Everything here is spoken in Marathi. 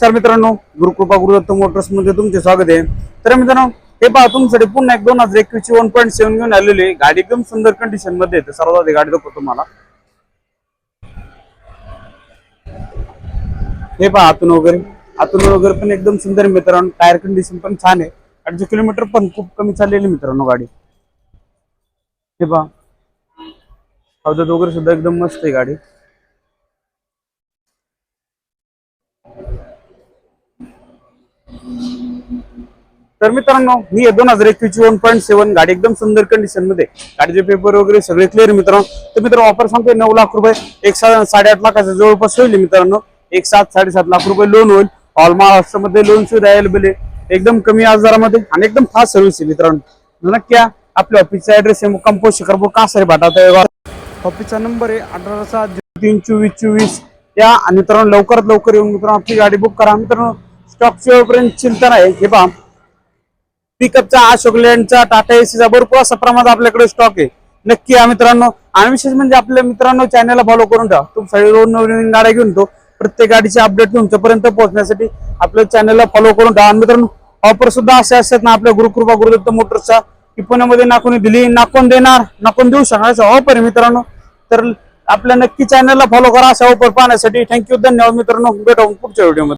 नमस्कार मित्रांनो गुरुकृपा गुरुदत्त मोटर्समध्ये तुमचे स्वागत आहे. तर मित्रांनो हे पहा तुमच्यासाठी पुन्हा एक दोन हजार एकवीस ची वन पॉईंट सेव्हन घेऊन आलेली आहे. गाडी एकदम सुंदर कंडिशनमध्ये येते सर्वात आधी गाडी दाखवतो तुम्हाला. हे पहा आतून वगैरे. आतून वगैरे पण एकदम सुंदर मित्रांनो. टायर कंडिशन पण छान आहे. गाडीचे किलोमीटर पण खूप कमी चाललेली मित्रांनो गाडी. हे पहा. अवधत वगैरे सुद्धा एकदम मस्त आहे गाडी. तर मित्रांनो ही दोन हजार एकवीस वन पॉईंट सेव्हन गाडी. एकदम सुंदर कंडिशनमध्ये. गाडीचे पेपर वगैरे सगळे क्लिअर मित्रांनो. तर मित्रांनो ऑफर सांगतोय नऊ लाख रुपये. एक सा साडेआठ लाखाच्या जवळपास होईल मित्रांनो. एक सात साडेसात लाख रुपये लोन होईल. ऑल महाराष्ट्रामध्ये लोन सुविधा अवेलेबल आहे. एकदम कमी व्याजदरामध्ये आणि एकदम फास्ट सर्व्हिस आहे मित्रांनो. नक्की. आपल्या ऑफिसचा ऍड्रेस आहे. कंपोज शिखरपूर कासारे भाटा ऑफिसचा नंबर आहे अठरा सात तीन चोवीस चोवीस. या. मित्रांनो लवकरात लवकर येऊन मित्रांनो आपली गाडी बुक करा. मित्रांनो स्टॉक पर्यंत चिंता नाही हे पहा. पिकअपचा अशोक लँडचा टाटा एसीचा भरपूर असा प्रमाणात आपल्याकडे स्टॉक आहे. नक्की या मित्रांनो. आणि विशेष म्हणजे आपल्या मित्रांनो चॅनलला फॉलो करून ठेवा. तुमच्यासाठी रोज नवीन गाड्या घेऊन तो प्रत्येक गाडीचे अपडेट तुमच्यापर्यंत पोहोचण्यासाठी आपल्या चॅनलला फॉलो करून ठेवा. आणि मित्रांनो ऑफर सुद्धा असे असतात ना आपल्या गुरुकृपा गुरुदत्त मोटर्सचा की पुण्यामध्ये नाकून दिली नाकून देणार नाकून देऊ शकणार असं ऑफर आहे मित्रांनो. तर आपल्या नक्की चॅनलला फॉलो करा. अशा ऑफर पाहण्यासाठी थँक्यू धन्यवाद मित्रांनो. भेटू पुढच्या व्हिडिओमध्ये